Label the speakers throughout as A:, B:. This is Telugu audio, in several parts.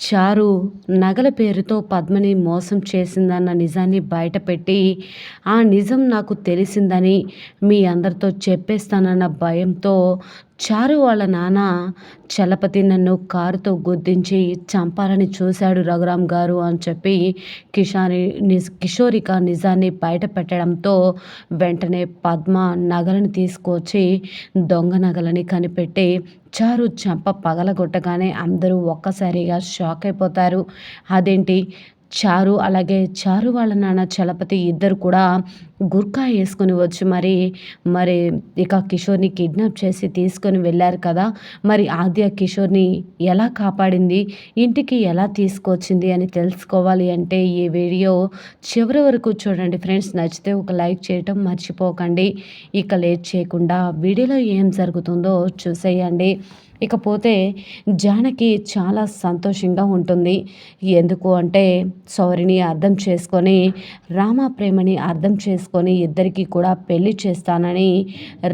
A: చారు నగల పేరుతో పద్మని మోసం చేసిందన్న నిజాన్ని బయటపెట్టి ఆ నిజం నాకు తెలిసిందని మీ అందరితో చెప్పేస్తానన్న భయంతో చారు వాళ్ళ నాన్న చలపతి నన్ను కారుతో గుద్దించి చంపాలని చూశాడు రఘురామ్ గారు అని చెప్పి కిషాని కిషోరిక నిజాన్ని బయట పెట్టడంతో వెంటనే పద్మ నగలను తీసుకొచ్చి దొంగ నగలని కనిపెట్టి చారు చంప పగలగొట్టగానే అందరూ ఒక్కసారిగా షాక్ అయిపోతారు. అదేంటి? చారు అలాగే చారు వాళ్ళ నాన్న చలపతి ఇద్దరు కూడా గుర్కా వేసుకొని వచ్చి మరి. మరి ఇక కిషోర్ని కిడ్నాప్ చేసి తీసుకొని వెళ్ళారు కదా. మరి ఆద్య కిషోర్ని ఎలా కాపాడింది? ఇంటికి ఎలా తీసుకొచ్చింది అని తెలుసుకోవాలి అంటే ఈ వీడియో చివరి వరకు చూడండి ఫ్రెండ్స్. నచ్చితే ఒక లైక్ చేయటం మర్చిపోకండి. ఇక లేట్ చేయకుండా వీడియోలో ఏం జరుగుతుందో చూసేయండి. ఇకపోతే జానకి చాలా సంతోషంగా ఉంటుంది. ఎందుకు అంటే సౌరిని అర్థం చేసుకొని రామ ప్రేమని అర్థం చేసుకొని ఇద్దరికి కూడా పెళ్ళి చేస్తానని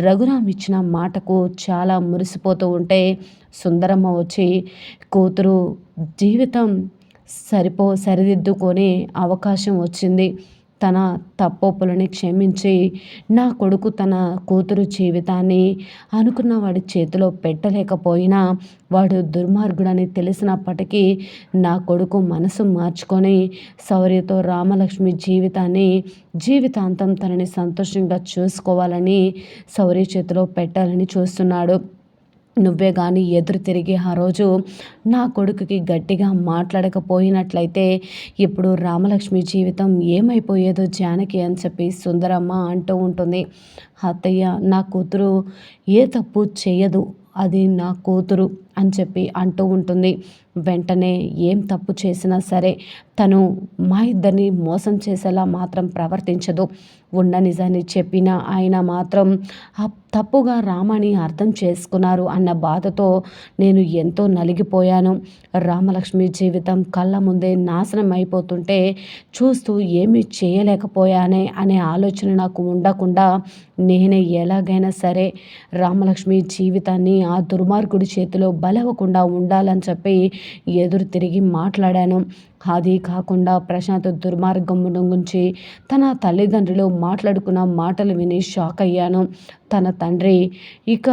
A: రఘురామ్ ఇచ్చిన మాటకు చాలా మురిసిపోతూ ఉంటే సుందరమ్మ వచ్చి కూతురు జీవితం సరిపో సరిదిద్దుకొనే అవకాశం వచ్చింది. తన తప్పొప్పులని క్షమించి నా కొడుకు తన కూతురు జీవితాన్ని అనుకున్న వాడి చేతిలో పెట్టలేకపోయినా వాడు దుర్మార్గుడని తెలిసినప్పటికీ నా కొడుకు మనసు మార్చుకొని శౌర్యతో రామలక్ష్మి జీవితాన్ని జీవితాంతం తనని సంతోషంగా చూసుకోవాలని శౌర్య చేతిలో పెట్టాలని చూస్తున్నాడు. నువ్వే కానీ ఎదురు తిరిగి ఆ రోజు నా కొడుకుకి గట్టిగా మాట్లాడకపోయినట్లయితే ఇప్పుడు రామలక్ష్మి జీవితం ఏమైపోయేదో జానకి అని చెప్పి సుందరమ్మ అంటూ ఉంటుంది. అత్తయ్య నా కూతురు ఏ తప్పు చేయదు అది నా కూతురు. అని చెప్పి అంటూ ఉంటుంది. వెంటనే ఏం తప్పు చేసినా సరే తను మా ఇద్దరిని మోసం చేసేలా మాత్రం ప్రవర్తించదు. ఉన్న నిజాన్ని చెప్పిన ఆయన మాత్రం తప్పుగా రామని అర్థం చేసుకున్నారు అన్న బాధతో నేను ఎంతో నలిగిపోయాను. రామలక్ష్మి జీవితం కళ్ళ ముందే నాశనం అయిపోతుంటే చూస్తూ ఏమీ చేయలేకపోయానే అనే ఆలోచన నాకు ఉండకుండా నేనే ఎలాగైనా సరే రామలక్ష్మి జీవితాన్ని ఆ దుర్మార్గుడి చేతిలో బలవకుండా ఉండాలని చెప్పి ఎదురు తిరిగి మాట్లాడాను. అది కాకుండా ప్రశాంత్ దుర్మార్గం గురించి తన తల్లిదండ్రులు మాట్లాడుకున్న మాటలు విని షాక్ అయ్యాను. తన తండ్రి ఇక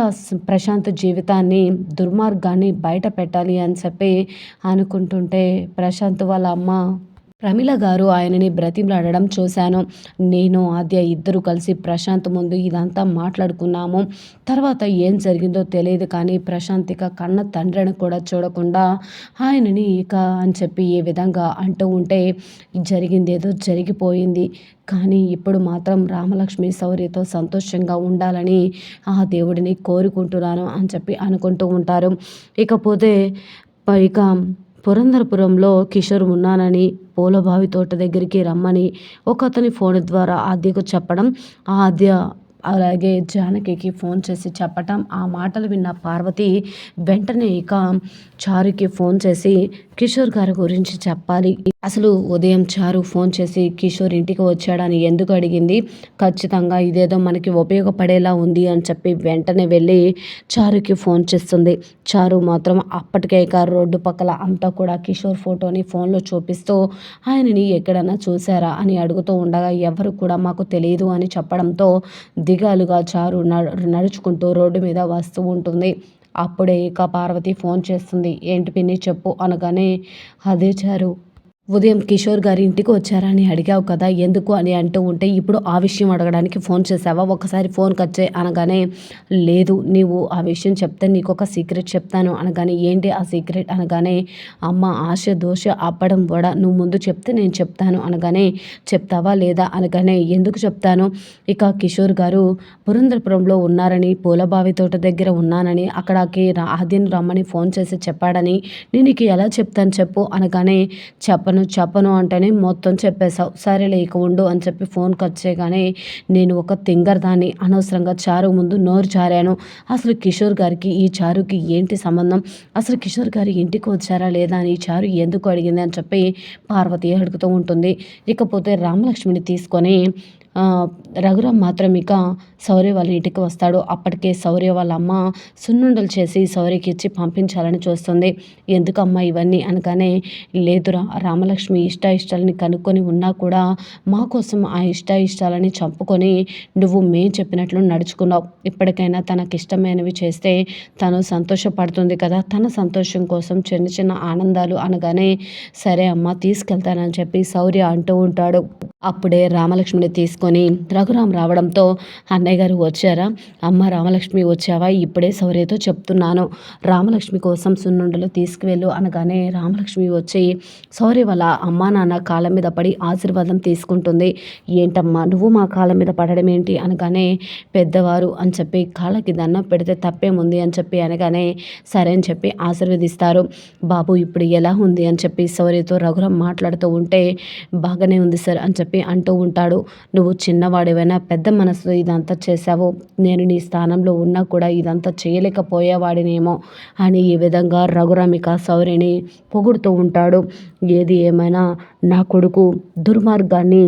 A: ప్రశాంత్ జీవితాన్ని దుర్మార్గాన్ని బయట పెట్టాలి అని చెప్పి అనుకుంటుంటే ప్రశాంత్ వాళ్ళ అమ్మ ప్రమిళ గారు ఆయనని బ్రతిమలాడడం చూశాను. నేను ఆద్య ఇద్దరు కలిసి ప్రశాంత్ ముందు ఇదంతా మాట్లాడుకున్నాము. తర్వాత ఏం జరిగిందో తెలియదు కానీ ప్రశాంత్ ఇక కన్న తండ్రిని కూడా చూడకుండా ఆయనని ఇక అని చెప్పి ఏ విధంగా అంటూ ఉంటే జరిగిందేదో జరిగిపోయింది. కానీ ఇప్పుడు మాత్రం రామలక్ష్మి శౌర్యతో సంతోషంగా ఉండాలని ఆ దేవుడిని కోరుకుంటున్నాను అని చెప్పి అనుకుంటూ ఉంటారు. ఇకపోతే ఇక పురంధరపురంలో కిషోర్ ఉన్నానని పూలబావి తోట దగ్గరికి రమ్మని ఒక అతని ఫోన్ ద్వారా ఆద్యకు చెప్పడం ఆ ఆద్య అలాగే జానకికి ఫోన్ చేసి చెప్పటం ఆ మాటలు విన్న పార్వతి వెంటనే ఇక చారుకి ఫోన్ చేసి కిషోర్ గారి గురించి చెప్పాలి. అసలు ఉదయం చారు ఫోన్ చేసి కిషోర్ ఇంటికి వచ్చాడని ఎందుకు అడిగింది? ఖచ్చితంగా ఇదేదో మనకి ఉపయోగపడేలా ఉంది అని చెప్పి వెంటనే వెళ్ళి చారుకి ఫోన్ చేస్తుంది. చారు మాత్రం అప్పటికే ఇక రోడ్డు పక్కల అంతా కూడా కిషోర్ ఫోటోని ఫోన్లో చూపిస్తూ ఆయనని ఎక్కడన్నా చూసారా అని అడుగుతూ ఉండగా ఎవరు కూడా మాకు తెలియదు అని చెప్పడంతో దిగాలుగా చారు నడుచుకుంటూ రోడ్డు మీద వస్తూ ఉంటుంది. అప్పుడే ఇక పార్వతి ఫోన్ చేస్తుంది. ఏంటి పిన్ని చెప్పు అనగానే అదే చారు. ఉదయం కిషోర్ గారి ఇంటికి వచ్చారని అడిగావు కదా ఎందుకు అని అంటూ ఉంటే ఇప్పుడు ఆ విషయం అడగడానికి ఫోన్ చేసావా ఒకసారి ఫోన్ కట్ చేయి అనగానే లేదు నీవు ఆ విషయం చెప్తే నీకు ఒక సీక్రెట్ చెప్తాను అనగానే ఏంటి ఆ సీక్రెట్? అనగానే అమ్మ ఆశ దోష అప్పడం వడ నువ్వు ముందు చెప్తే నేను చెప్తాను అనగానే చెప్తావా లేదా? అనగానే ఎందుకు చెప్తాను? ఇక కిషోర్ గారు పురంధరపురంలో ఉన్నారని పూలబావి తోట దగ్గర ఉన్నానని అక్కడికి ఆదిని రమ్మని ఫోన్ చేసి చెప్పాడని నేను నీకు ఎలా చెప్తాను చెప్పు అనగానే చెప్ప చెప్పను చెప్పను అంటేనే మొత్తం చెప్పేశావు. సరేలే ఇక ఉండు అని చెప్పి ఫోన్ కట్ చేయగానే నేను ఒక తింగర్ దాన్ని అనవసరంగా చారు ముందు నోరు చారాను అసలు కిషోర్ గారికి ఈ చారుకి ఏంటి సంబంధం? అసలు కిషోర్ గారి ఇంటికి వచ్చారా లేదా అని ఈ చారు ఎందుకు అడిగింది అని చెప్పి పార్వతి అడుగుతూ ఉంటుంది. ఇకపోతే రామలక్ష్మిని తీసుకొని రఘురామ్ మాత్రం ఇక శౌర్య వాళ్ళ ఇంటికి వస్తాడు. అప్పటికే శౌర్య వాళ్ళ అమ్మ సున్నుండలు చేసి శౌర్యకి ఇచ్చి పంపించాలని చూస్తుంది. ఎందుకమ్మా ఇవన్నీ అనగానే లేదురా రామలక్ష్మి ఇష్ట ఇష్టాలని కనుక్కొని ఉన్నా కూడా మా కోసం ఆ ఇష్ట ఇష్టాలని చంపుకొని నువ్వు మేం చెప్పినట్లు నడుచుకున్నావు. ఇప్పటికైనా తనకి ఇష్టమైనవి చేస్తే తను సంతోషపడుతుంది కదా. తన సంతోషం కోసం చిన్న చిన్న ఆనందాలు అనగానే సరే అమ్మ తీసుకెళ్తానని చెప్పి శౌర్య అంటూ ఉంటాడు. అప్పుడే రామలక్ష్మిని తీసుకొని రఘురాం రావడంతో అన్నయ్య గారు వచ్చారా? అమ్మ రామలక్ష్మి వచ్చావా? ఇప్పుడే సౌర్యతో చెప్తున్నాను. రామలక్ష్మి కోసం సున్నుండలు తీసుకువెళ్ళు అనగానే రామలక్ష్మి వచ్చి సౌర్య వల్ల అమ్మా నాన్న కాళ్ళ మీద పడి ఆశీర్వాదం తీసుకుంటుంది. ఏంటమ్మా నువ్వు మా కాళ్ళ మీద పడడం ఏంటి? అనగానే పెద్దవారు అని చెప్పి కాళ్ళకి దండం పెడితే తప్పేముంది? అని చెప్పి అనగానే సరే అని చెప్పి ఆశీర్వదిస్తారు. బాబు ఇప్పుడు ఎలా ఉంది? అని చెప్పి సౌర్యతో రఘురాం మాట్లాడుతూ ఉంటే బాగానే ఉంది సార్ అని చెప్పి అంటూ ఉంటాడు. నువ్వు చిన్నవాడివైనా పెద్ద మనసుతో ఇదంతా చేశావు? నేను నీ స్థానంలో ఉన్నా కూడా ఇదంతా చేయలేకపోయేవాడినేమో? అని ఈ విధంగా రఘురామిక శౌర్యని పొగుడుతూ ఉంటాడు. ఏది ఏమైనా నా కొడుకు దుర్మార్గాన్ని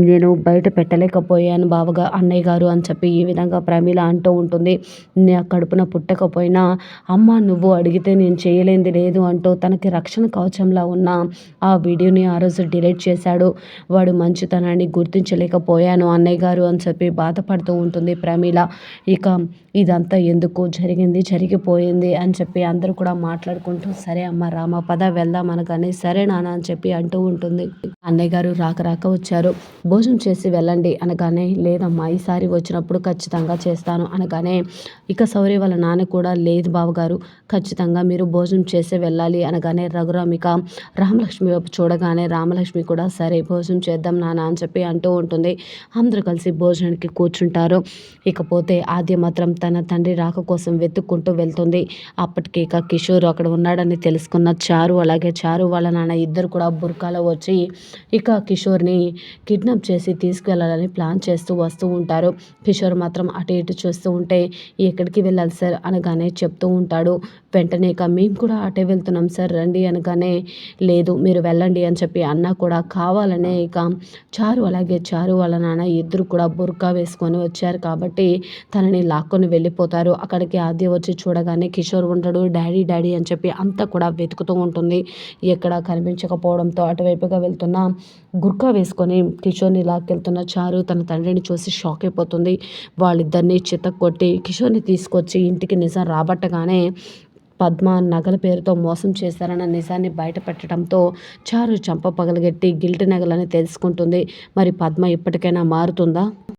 A: నేను బయట పెట్టలేకపోయాను బావగా అన్నయ్య గారు అని చెప్పి ఈ విధంగా ప్రమీల అంటూ ఉంటుంది. నా కడుపున పుట్టకపోయినా అమ్మ నువ్వు అడిగితే నేను చేయలేంది లేదు అంటూ తనకి రక్షణ కవచంలా ఉన్న ఆ వీడియోని ఆ రోజు డిలీట్ చేశాడు. వాడు మంచితనాన్ని గుర్తించలేకపోయాను అన్నయ్య గారు అని చెప్పి బాధపడుతూ ఉంటుంది ప్రమీల. ఇక ఇదంతా ఎందుకు జరిగింది? జరిగిపోయింది అని చెప్పి అందరూ కూడా మాట్లాడుకుంటూ సరే అమ్మ రామ పద వెళ్దాం అనగానే సరే నాన్న అని చెప్పి అంటూ ఉంటుంది. అన్నయ్య గారు రాక రాక వచ్చారు. భోజనం చేసి వెళ్ళండి అనగానే లేదమ్మా ఈసారి వచ్చినప్పుడు ఖచ్చితంగా చేస్తాను అనగానే ఇక సౌర్య వాళ్ళ నాన్న కూడా లేదు బావగారు. ఖచ్చితంగా మీరు భోజనం చేసి వెళ్ళాలి అనగానే రఘురామిక రామలక్ష్మి వైపు చూడగానే రామలక్ష్మి కూడా సరే భోజనం చేద్దాం నాన్న అని చెప్పి అంటూ ఉంటుంది. అందరూ కలిసి భోజనానికి కూర్చుంటారు. ఇకపోతే ఆద్య మాత్రం తన తండ్రి రాక కోసం వెతుక్కుంటూ వెళ్తుంది. అప్పటికి ఇక కిషోర్ అక్కడ ఉన్నాడని తెలుసుకున్న చారు అలాగే చారు వాళ్ళ నాన్న ఇద్దరు కూడా బుర్కాలో వచ్చి ఇక కిషోర్ని కిడ్నాప్ చేసి తీసుకువెళ్ళాలని ప్లాన్ చేస్తూ వస్తూ ఉంటారు. కిషోర్ మాత్రం అటు ఇటు చూస్తూ ఉంటే ఎక్కడికి వెళ్ళాలి సార్? అనగానే చెప్తూ ఉంటాడు. వెంటనే ఇక మేము కూడా అటే వెళ్తున్నాం సార్ రండి అనగానే లేదు మీరు వెళ్ళండి అని చెప్పి అన్న కూడా కావాలనే ఇక చారు అలాగే చారు వాళ్ళ నాన్న ఇద్దరు కూడా బుర్కా వేసుకొని వచ్చారు కాబట్టి తనని లాక్కొని వెళ్ళిపోతారు. అక్కడికి ఆద్య వచ్చి చూడగానే కిషోర్ ఉంటాడు డాడీ డాడీ అని చెప్పి అంతా కూడా వెతుకుతూ ఉంటుంది. ఎక్కడ కనిపించకపోవడంతో అటువైపుగా వెళ్తున్న గుర్కా వేసుకొని కిషోర్ని లాక్కెళ్తున్న చారు తన తండ్రిని చూసి షాక్ అయిపోతుంది. వాళ్ళిద్దరిని చిత్త కొట్టి కిషోర్ని తీసుకొచ్చి ఇంటికి నిజం రాబట్టగానే పద్మ నగల పేరుతో మోసం చేశారన్న నిజాన్ని బయటపెట్టడంతో చారు చంప పగలగెట్టి గిల్ట్ నగలని తెలుసుకుంటుంది. మరి పద్మ ఇప్పటికైనా మారుతుందా?